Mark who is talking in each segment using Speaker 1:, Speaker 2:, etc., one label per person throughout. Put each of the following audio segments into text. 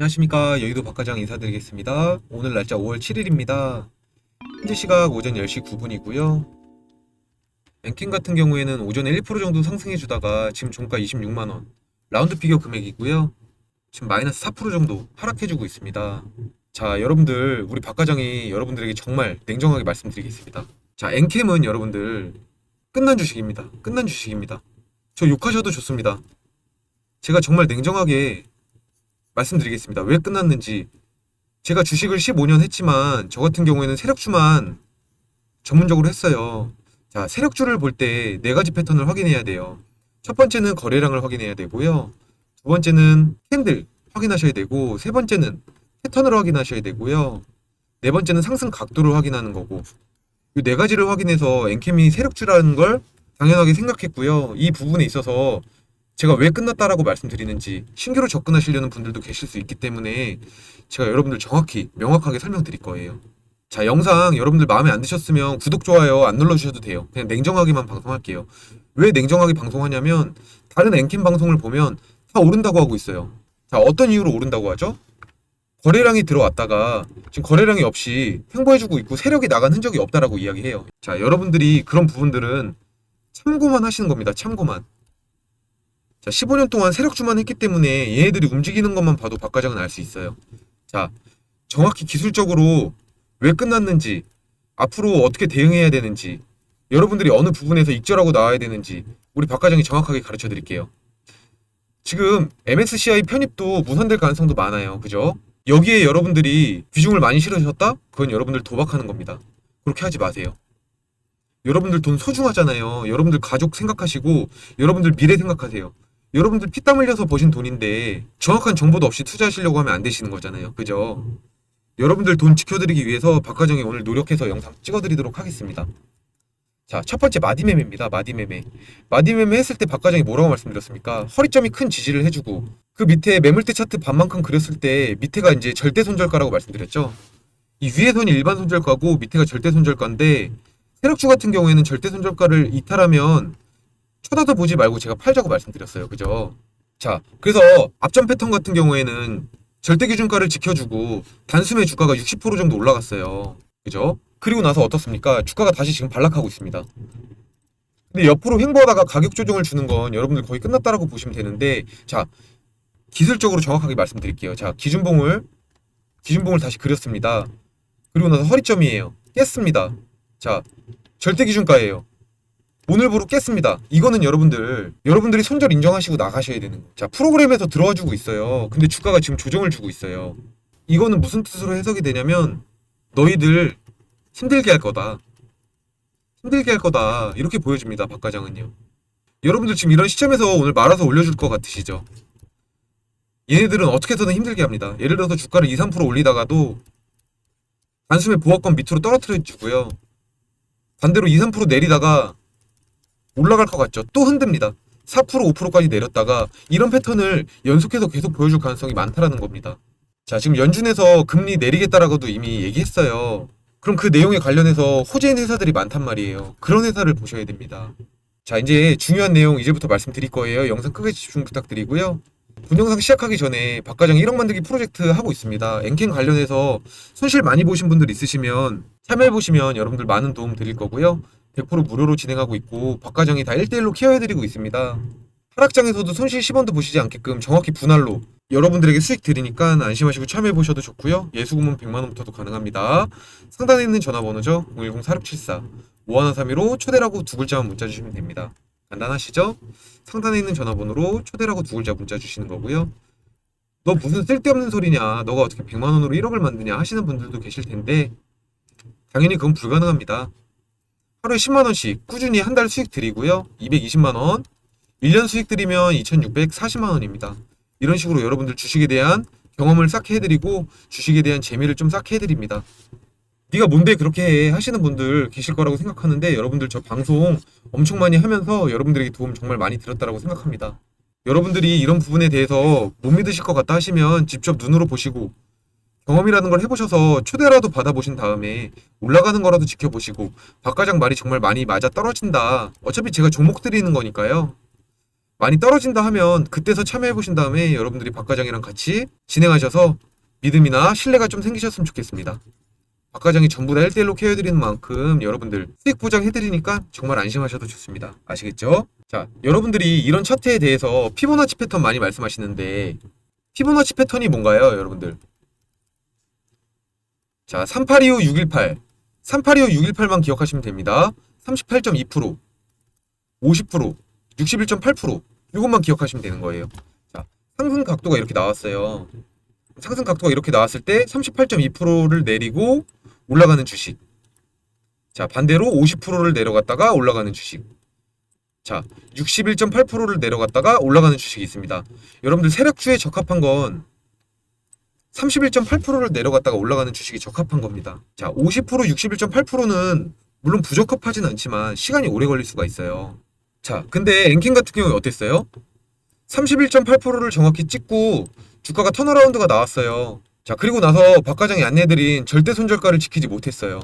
Speaker 1: 안녕하십니까 여의도 박과장 인사드리겠습니다. 오늘 날짜 5월 7일입니다. 현재 시각 오전 10시 9분이고요. 랭킹 같은 경우에는 오전에 1% 정도 상승해 주다가 지금 종가 26만원 라운드 피겨 금액이고요. 지금 마이너스 4% 정도 하락해 주고 있습니다. 자 여러분들 우리 박과장이 여러분들에게 정말 냉정하게 말씀드리겠습니다. 자 엔캠은 여러분들 끝난 주식입니다. 끝난 주식입니다. 저 욕하셔도 좋습니다. 제가 정말 냉정하게 말씀드리겠습니다. 왜 끝났는지. 제가 주식을 15년 했지만 저 같은 경우에는 세력주만 전문적으로 했어요. 자, 세력주를 볼 때 네 가지 패턴을 확인해야 돼요. 첫 번째는 거래량을 확인해야 되고요. 두 번째는 캔들 확인하셔야 되고, 세 번째는 패턴을 확인하셔야 되고요. 네 번째는 상승 각도를 확인하는 거고. 이 네 가지를 확인해서 엔캠이 세력주라는 걸 당연하게 생각했고요. 이 부분에 있어서 제가 왜 끝났다라고 말씀드리는지 신규로 접근하시려는 분들도 계실 수 있기 때문에 제가 여러분들 정확히 명확하게 설명드릴 거예요. 자, 영상 여러분들 마음에 안 드셨으면 구독, 좋아요 안 눌러주셔도 돼요. 그냥 냉정하게만 방송할게요. 왜 냉정하게 방송하냐면 다른 엔캠 방송을 보면 다 오른다고 하고 있어요. 자, 어떤 이유로 오른다고 하죠? 거래량이 들어왔다가 지금 거래량이 없이 횡보해주고 있고 세력이 나간 흔적이 없다라고 이야기해요. 자, 여러분들이 그런 부분들은 참고만 하시는 겁니다. 참고만. 자, 15년 동안 세력주만 했기 때문에 얘네들이 움직이는 것만 봐도 박 과장은 알 수 있어요. 자, 정확히 기술적으로 왜 끝났는지, 앞으로 어떻게 대응해야 되는지, 여러분들이 어느 부분에서 익절하고 나와야 되는지, 우리 박 과장이 정확하게 가르쳐 드릴게요. 지금 MSCI 편입도 무산될 가능성도 많아요. 그죠? 여기에 여러분들이 비중을 많이 실으셨다? 그건 여러분들 도박하는 겁니다. 그렇게 하지 마세요. 여러분들 돈 소중하잖아요. 여러분들 가족 생각하시고, 여러분들 미래 생각하세요. 여러분들 피땀 흘려서 버신 돈인데 정확한 정보도 없이 투자하시려고 하면 안 되시는 거잖아요. 그죠? 여러분들 돈 지켜드리기 위해서 박과정이 오늘 노력해서 영상 찍어드리도록 하겠습니다. 자, 첫 번째 마디매매입니다. 마디매매. 마디매매 했을 때 박과정이 뭐라고 말씀드렸습니까? 허리점이 큰 지지를 해주고 그 밑에 매물대 차트 반만큼 그렸을 때 밑에가 이제 절대 손절가라고 말씀드렸죠. 이 위에 선이 일반 손절가고 밑에가 절대 손절가인데 세력주 같은 경우에는 절대 손절가를 이탈하면 쳐다도 보지 말고 제가 팔자고 말씀드렸어요. 그죠? 자, 그래서 앞전 패턴 같은 경우에는 절대 기준가를 지켜주고 단숨에 주가가 60% 정도 올라갔어요. 그죠? 그리고 나서 어떻습니까? 주가가 다시 지금 반락하고 있습니다. 근데 옆으로 횡보하다가 가격 조정을 주는 건 여러분들 거의 끝났다라고 보시면 되는데 자, 기술적으로 정확하게 말씀드릴게요. 자, 기준봉을 기준봉을 다시 그렸습니다. 그리고 나서 허리점이에요. 깼습니다. 자, 절대 기준가예요. 오늘부로 깼습니다. 이거는 여러분들, 여러분들이 손절 인정하시고 나가셔야 되는 거. 자, 프로그램에서 들어와 주고 있어요. 근데 주가가 지금 조정을 주고 있어요. 이거는 무슨 뜻으로 해석이 되냐면, 너희들 힘들게 할 거다. 힘들게 할 거다. 이렇게 보여줍니다. 박 과장은요. 여러분들 지금 이런 시점에서 오늘 말아서 올려줄 것 같으시죠? 얘네들은 어떻게 해서든 힘들게 합니다. 예를 들어서 주가를 2, 3% 올리다가도 단숨에 보합권 밑으로 떨어뜨려 주고요. 반대로 2, 3% 내리다가 올라갈 것 같죠. 또 흔듭니다. 4% 5%까지 내렸다가 이런 패턴을 연속해서 계속 보여줄 가능성이 많다라는 겁니다. 자, 지금 연준에서 금리 내리겠다라고도 이미 얘기했어요. 그럼 그 내용에 관련해서 호재인 회사들이 많단 말이에요. 그런 회사를 보셔야 됩니다. 자, 이제 중요한 내용 이제부터 말씀드릴 거예요. 영상 크게 집중 부탁드리고요. 본 영상 시작하기 전에 박과장 1억 만들기 프로젝트 하고 있습니다. 엔캠 관련해서 손실 많이 보신 분들 있으시면 참여해보시면 여러분들 많은 도움 드릴 거고요. 100% 무료로 진행하고 있고 박과장이 다 1대1로 케어해드리고 있습니다. 하락장에서도 손실 10원도 보시지 않게끔 정확히 분할로 여러분들에게 수익 드리니까 안심하시고 참여해보셔도 좋고요. 예수금은 100만원부터도 가능합니다. 상단에 있는 전화번호죠. 010-4674 5132로 초대라고 두 글자만 문자 주시면 됩니다. 간단하시죠? 상단에 있는 전화번호로 초대라고 두 글자 문자 주시는 거고요. 너 무슨 쓸데없는 소리냐? 너가 어떻게 100만원으로 1억을 만드냐? 하시는 분들도 계실 텐데 당연히 그건 불가능합니다. 하루에 10만원씩 꾸준히 한 달 수익 드리고요. 220만원. 1년 수익 드리면 2640만원입니다. 이런 식으로 여러분들 주식에 대한 경험을 쌓게 해드리고 주식에 대한 재미를 좀 쌓게 해드립니다. 네가 뭔데 그렇게 해 하시는 분들 계실 거라고 생각하는데 여러분들 저 방송 엄청 많이 하면서 여러분들에게 도움 정말 많이 드렸다라고 생각합니다. 여러분들이 이런 부분에 대해서 못 믿으실 것 같다 하시면 직접 눈으로 보시고 경험이라는 걸 해보셔서 초대라도 받아보신 다음에 올라가는 거라도 지켜보시고 박 과장 말이 정말 많이 맞아 떨어진다. 어차피 제가 종목 드리는 거니까요. 많이 떨어진다 하면 그때서 참여해 보신 다음에 여러분들이 박 과장이랑 같이 진행하셔서 믿음이나 신뢰가 좀 생기셨으면 좋겠습니다. 박 과장이 전부 다 1대1로 케어해드리는 만큼 여러분들 수익 보장해드리니까 정말 안심하셔도 좋습니다. 아시겠죠? 자, 여러분들이 이런 차트에 대해서 피보나치 패턴 많이 말씀하시는데 피보나치 패턴이 뭔가요, 여러분들? 자, 3825 618 3825 618만 기억하시면 됩니다. 38.2% 50% 61.8% 이것만 기억하시면 되는 거예요. 자, 상승 각도가 이렇게 나왔어요. 상승 각도가 이렇게 나왔을 때 38.2%를 내리고 올라가는 주식. 자, 반대로 50%를 내려갔다가 올라가는 주식. 자, 61.8%를 내려갔다가 올라가는 주식이 있습니다. 여러분들 세력주에 적합한 건 31.8%를 내려갔다가 올라가는 주식이 적합한 겁니다. 자, 50% 61.8%는 물론 부적합하진 않지만 시간이 오래 걸릴 수가 있어요. 자, 근데 앵킹 같은 경우에 어땠어요? 31.8%를 정확히 찍고 주가가 턴어라운드가 나왔어요. 자, 그리고 나서 박 과장이 안내해드린 절대 손절가를 지키지 못했어요.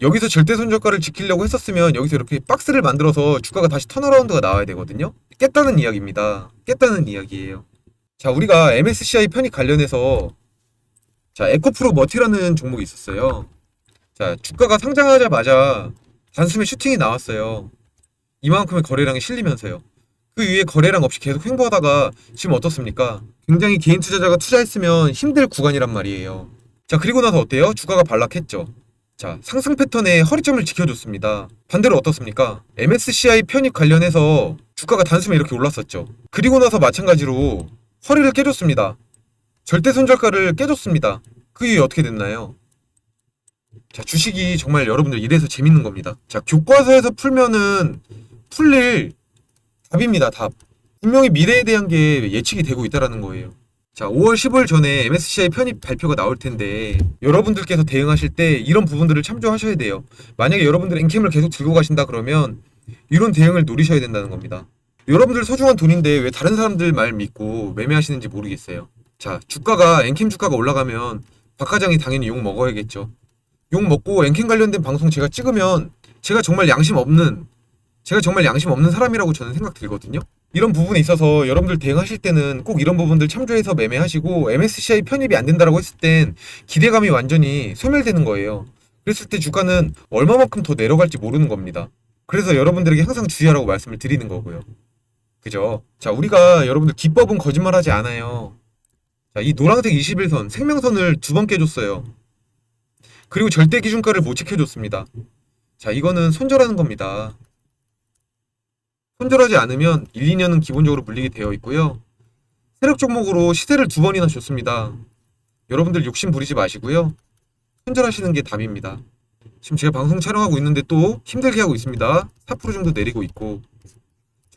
Speaker 1: 여기서 절대 손절가를 지키려고 했었으면 여기서 이렇게 박스를 만들어서 주가가 다시 턴어라운드가 나와야 되거든요. 깼다는 이야기입니다. 깼다는 이야기예요. 자, 우리가 MSCI 편입 관련해서 자, 에코프로 머티라는 종목이 있었어요. 자, 주가가 상장하자마자 단숨에 슈팅이 나왔어요. 이만큼의 거래량이 실리면서요. 그 위에 거래량 없이 계속 횡보하다가 지금 어떻습니까? 굉장히 개인 투자자가 투자했으면 힘들 구간이란 말이에요. 자, 그리고 나서 어때요? 주가가 반락했죠. 자, 상승 패턴의 허리점을 지켜줬습니다. 반대로 어떻습니까? MSCI 편입 관련해서 주가가 단숨에 이렇게 올랐었죠. 그리고 나서 마찬가지로 허리를 깨줬습니다. 절대 손절가를 깨줬습니다. 그 이후에 어떻게 됐나요? 자, 주식이 정말 여러분들 이래서 재밌는 겁니다. 자, 교과서에서 풀면은 풀릴 답입니다, 답. 분명히 미래에 대한 게 예측이 되고 있다라는 거예요. 자, 5월 15일 전에 MSCI 편입 발표가 나올 텐데 여러분들께서 대응하실 때 이런 부분들을 참조하셔야 돼요. 만약에 여러분들 엔캠을 계속 들고 가신다 그러면 이런 대응을 노리셔야 된다는 겁니다. 여러분들 소중한 돈인데 왜 다른 사람들 말 믿고 매매하시는지 모르겠어요. 자, 주가가 엔캠 주가가 올라가면 박 과장이 당연히 욕 먹어야겠죠. 욕 먹고 엔캠 관련된 방송 제가 찍으면 제가 정말 양심 없는 제가 정말 양심 없는 사람이라고 저는 생각 들거든요. 이런 부분에 있어서 여러분들 대응하실 때는 꼭 이런 부분들 참조해서 매매하시고 MSCI 편입이 안 된다라고 했을 땐 기대감이 완전히 소멸되는 거예요. 그랬을 때 주가는 얼마만큼 더 내려갈지 모르는 겁니다. 그래서 여러분들에게 항상 주의하라고 말씀을 드리는 거고요. 그죠? 자, 우리가 여러분들 기법은 거짓말하지 않아요. 자, 이 노란색 21선 생명선을 두 번 깨줬어요. 그리고 절대 기준가를 못 지켜줬습니다. 자, 이거는 손절하는 겁니다. 손절하지 않으면 1, 2년은 기본적으로 물리게 되어 있고요. 세력 종목으로 시세를 두 번이나 줬습니다. 여러분들 욕심 부리지 마시고요. 손절하시는 게 답입니다. 지금 제가 방송 촬영하고 있는데 또 힘들게 하고 있습니다. 4% 정도 내리고 있고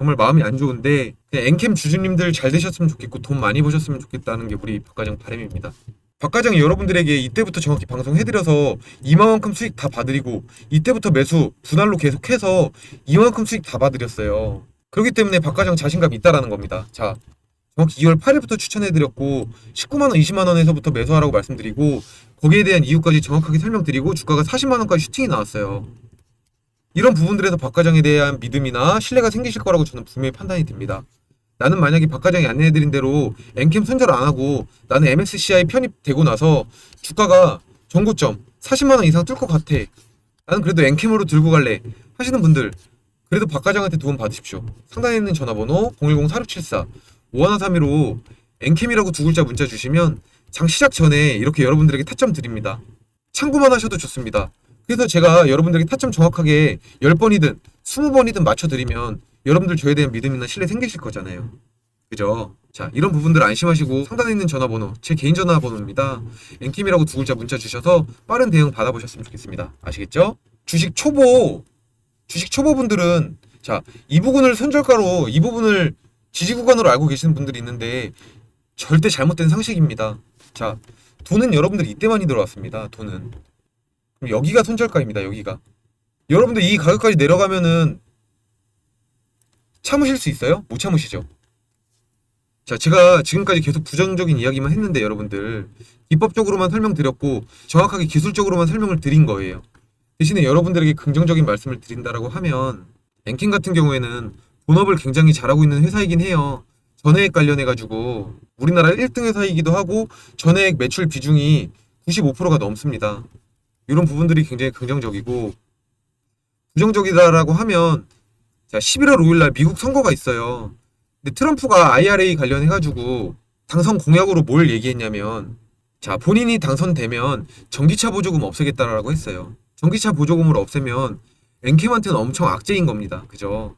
Speaker 1: 정말 마음이 안 좋은데 엔캠 주주님들 잘 되셨으면 좋겠고 돈 많이 버셨으면 좋겠다는 게 우리 박과장 바람입니다. 박과장이 여러분들에게 이때부터 정확히 방송해드려서 이만큼 수익 다 봐드리고 이때부터 매수 분할로 계속해서 이만큼 수익 다 봐드렸어요. 그렇기 때문에 박과장 자신감 있다라는 겁니다. 자, 정확히 2월 8일부터 추천해드렸고 19만원, 20만원에서부터 매수하라고 말씀드리고 거기에 대한 이유까지 정확하게 설명드리고 주가가 40만원까지 슈팅이 나왔어요. 이런 부분들에서 박 과장에 대한 믿음이나 신뢰가 생기실 거라고 저는 분명히 판단이 됩니다. 나는 만약에 박 과장이 안내해드린 대로 엔캠 손절 안 하고 나는 MSCI 편입되고 나서 주가가 전고점 40만 원 이상 뚫것 같아. 나는 그래도 엔캠으로 들고 갈래. 하시는 분들 그래도 박 과장한테 도움 받으십시오. 상단에 있는 전화번호 010-4674 5132로 엔캠이라고 두 글자 문자 주시면 장 시작 전에 이렇게 여러분들에게 타점 드립니다. 참고만 하셔도 좋습니다. 그래서 제가 여러분들에게 타점 정확하게 10번이든 20번이든 맞춰드리면 여러분들 저에 대한 믿음이나 신뢰 생기실 거잖아요. 그죠? 자, 이런 부분들 안심하시고 상단에 있는 전화번호, 제 개인 전화번호입니다. 엔킴이라고 두 글자 문자 주셔서 빠른 대응 받아보셨으면 좋겠습니다. 아시겠죠? 주식 초보, 주식 초보분들은 자, 이 부분을 손절가로, 이 부분을 지지 구간으로 알고 계시는 분들이 있는데 절대 잘못된 상식입니다. 자, 돈은 여러분들이 이때 많이 들어왔습니다. 돈은. 여기가 손절가입니다. 여기가. 여러분들 이 가격까지 내려가면은 참으실 수 있어요? 못 참으시죠? 자, 제가 지금까지 계속 부정적인 이야기만 했는데 여러분들 기법적으로만 설명드렸고 정확하게 기술적으로만 설명을 드린 거예요. 대신에 여러분들에게 긍정적인 말씀을 드린다라고 하면 앵킹 같은 경우에는 본업을 굉장히 잘하고 있는 회사이긴 해요. 전해액 관련해가지고 우리나라 1등 회사이기도 하고 전해액 매출 비중이 95%가 넘습니다. 이런 부분들이 굉장히 긍정적이고 부정적이다라고 하면 자 11월 5일 날 미국 선거가 있어요. 근데 트럼프가 IRA 관련해 가지고 당선 공약으로 뭘 얘기했냐면 자 본인이 당선되면 전기차 보조금 없애겠다라고 했어요. 전기차 보조금을 없애면 엔캠한테는 엄청 악재인 겁니다. 그죠?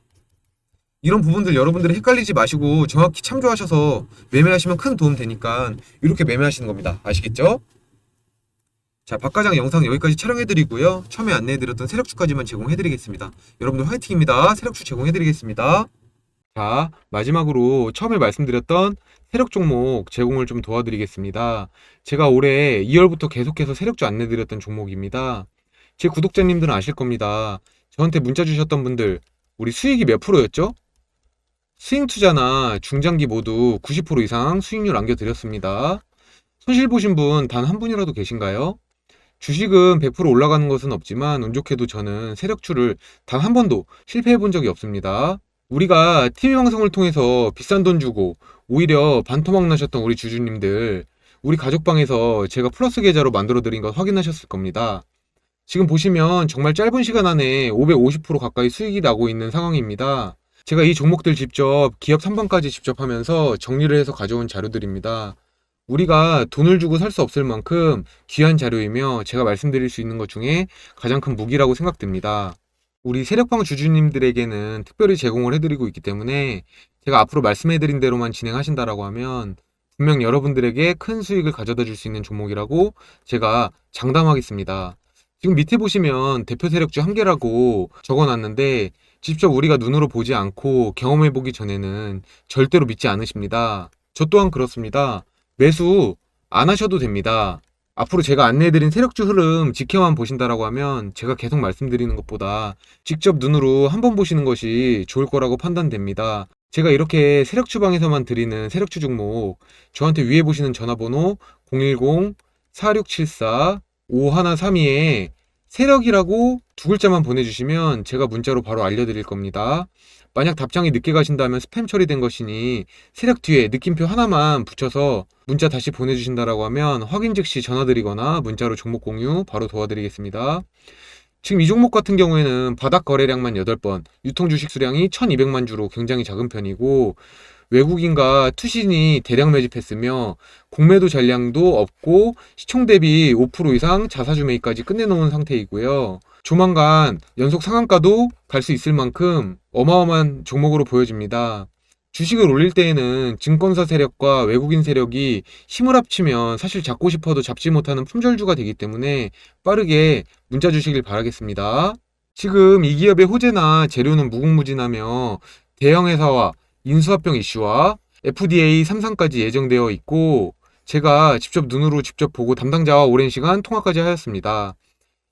Speaker 1: 이런 부분들 여러분들이 헷갈리지 마시고 정확히 참조하셔서 매매하시면 큰 도움 되니까 이렇게 매매하시는 겁니다. 아시겠죠? 자, 박과장 영상 여기까지 촬영해드리고요. 처음에 안내해드렸던 세력주까지만 제공해드리겠습니다. 여러분들 화이팅입니다. 세력주 제공해드리겠습니다. 자, 마지막으로 처음에 말씀드렸던 세력 종목 제공을 좀 도와드리겠습니다. 제가 올해 2월부터 계속해서 세력주 안내드렸던 종목입니다. 제 구독자님들은 아실 겁니다. 저한테 문자 주셨던 분들, 우리 수익이 몇 프로였죠? 스윙 투자나 중장기 모두 90% 이상 수익률 안겨드렸습니다. 손실 보신 분 단 한 분이라도 계신가요? 주식은 100% 올라가는 것은 없지만 운 좋게도 저는 세력주를 단 한 번도 실패해 본 적이 없습니다. 우리가 TV 방송을 통해서 비싼 돈 주고 오히려 반토막 나셨던 우리 주주님들 우리 가족방에서 제가 플러스 계좌로 만들어 드린 것 확인하셨을 겁니다. 지금 보시면 정말 짧은 시간 안에 550% 가까이 수익이 나고 있는 상황입니다. 제가 이 종목들 직접 기업 3번까지 직접 하면서 정리를 해서 가져온 자료들입니다. 우리가 돈을 주고 살 수 없을 만큼 귀한 자료이며 제가 말씀드릴 수 있는 것 중에 가장 큰 무기라고 생각됩니다. 우리 세력방 주주님들에게는 특별히 제공을 해드리고 있기 때문에 제가 앞으로 말씀해드린 대로만 진행하신다라고 하면 분명 여러분들에게 큰 수익을 가져다 줄 수 있는 종목이라고 제가 장담하겠습니다. 지금 밑에 보시면 대표 세력주 한 개라고 적어놨는데 직접 우리가 눈으로 보지 않고 경험해 보기 전에는 절대로 믿지 않으십니다. 저 또한 그렇습니다. 매수 안 하셔도 됩니다. 앞으로 제가 안내해드린 세력주 흐름 지켜만 보신다라고 하면 제가 계속 말씀드리는 것보다 직접 눈으로 한번 보시는 것이 좋을 거라고 판단됩니다. 제가 이렇게 세력주 방에서만 드리는 세력주 종목 저한테 위에 보시는 전화번호 010-4674-5132에 세력이라고 두 글자만 보내주시면 제가 문자로 바로 알려드릴 겁니다. 만약 답장이 늦게 가신다면 스팸 처리된 것이니 세력 뒤에 느낌표 하나만 붙여서 문자 다시 보내주신다라고 하면 확인 즉시 전화드리거나 문자로 종목 공유 바로 도와드리겠습니다. 지금 이 종목 같은 경우에는 바닥 거래량만 8번, 유통 주식 수량이 1200만 주로 굉장히 작은 편이고 외국인과 투신이 대량 매집했으며 공매도 잔량도 없고 시총 대비 5% 이상 자사주 매입까지 끝내놓은 상태이고요. 조만간 연속 상한가도 갈 수 있을 만큼 어마어마한 종목으로 보여집니다. 주식을 올릴 때에는 증권사 세력과 외국인 세력이 힘을 합치면 사실 잡고 싶어도 잡지 못하는 품절주가 되기 때문에 빠르게 문자 주시길 바라겠습니다. 지금 이 기업의 호재나 재료는 무궁무진하며 대형 회사와 인수합병 이슈와 FDA 3상까지 예정되어 있고 제가 직접 눈으로 직접 보고 담당자와 오랜 시간 통화까지 하였습니다.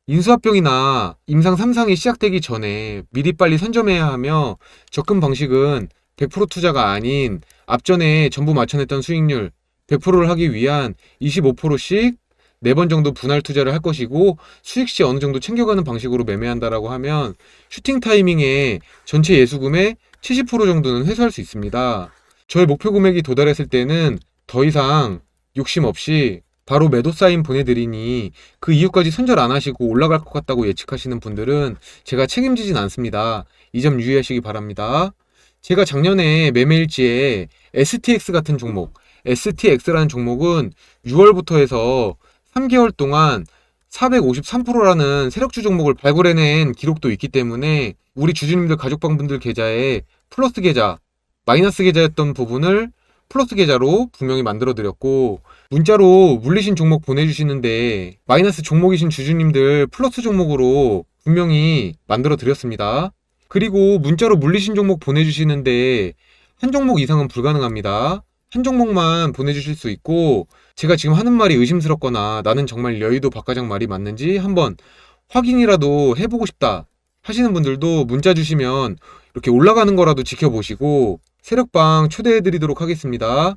Speaker 1: 인수합병이나 임상 3상이 시작되기 전에 미리 빨리 선점해야 하며 접근 방식은 100% 투자가 아닌 앞전에 전부 맞춰냈던 수익률 100%를 하기 위한 25%씩 4번 정도 분할 투자를 할 것이고 수익 시 어느 정도 챙겨가는 방식으로 매매한다라고 하면 슈팅 타이밍에 전체 예수금의 70% 정도는 회수할 수 있습니다. 저의 목표 금액이 도달했을 때는 더 이상 욕심 없이 바로 매도 사인 보내드리니 그 이후까지 손절 안 하시고 올라갈 것 같다고 예측하시는 분들은 제가 책임지진 않습니다. 이 점 유의하시기 바랍니다. 제가 작년에 매매일지에 STX 같은 종목, STX라는 종목은 6월부터 해서 3개월 동안 453%라는 세력주 종목을 발굴해낸 기록도 있기 때문에 우리 주주님들 가족방분들 계좌에 플러스 계좌, 마이너스 계좌였던 부분을 플러스 계좌로 분명히 만들어 드렸고 문자로 물리신 종목 보내주시는데 마이너스 종목이신 주주님들 플러스 종목으로 분명히 만들어 드렸습니다. 그리고 문자로 물리신 종목 보내주시는데 한 종목 이상은 불가능합니다. 한 종목만 보내주실 수 있고 제가 지금 하는 말이 의심스럽거나 나는 정말 여의도 박과장 말이 맞는지 한번 확인이라도 해보고 싶다 하시는 분들도 문자 주시면 이렇게 올라가는 거라도 지켜보시고 세력방 초대해 드리도록 하겠습니다.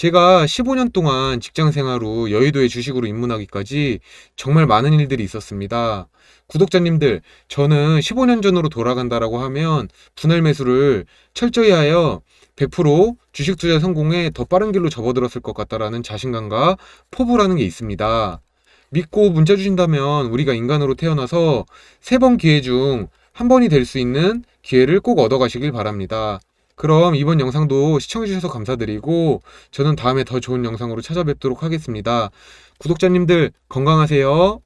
Speaker 1: 제가 15년 동안 직장 생활 후 여의도에 주식으로 입문하기까지 정말 많은 일들이 있었습니다. 구독자님들, 저는 15년 전으로 돌아간다라고 하면 분할 매수를 철저히 하여 100% 주식 투자 성공에 더 빠른 길로 접어들었을 것 같다라는 자신감과 포부라는 게 있습니다. 믿고 문자 주신다면 우리가 인간으로 태어나서 세 번 기회 중 한 번이 될 수 있는 기회를 꼭 얻어가시길 바랍니다. 그럼 이번 영상도 시청해주셔서 감사드리고 저는 다음에 더 좋은 영상으로 찾아뵙도록 하겠습니다. 구독자님들 건강하세요.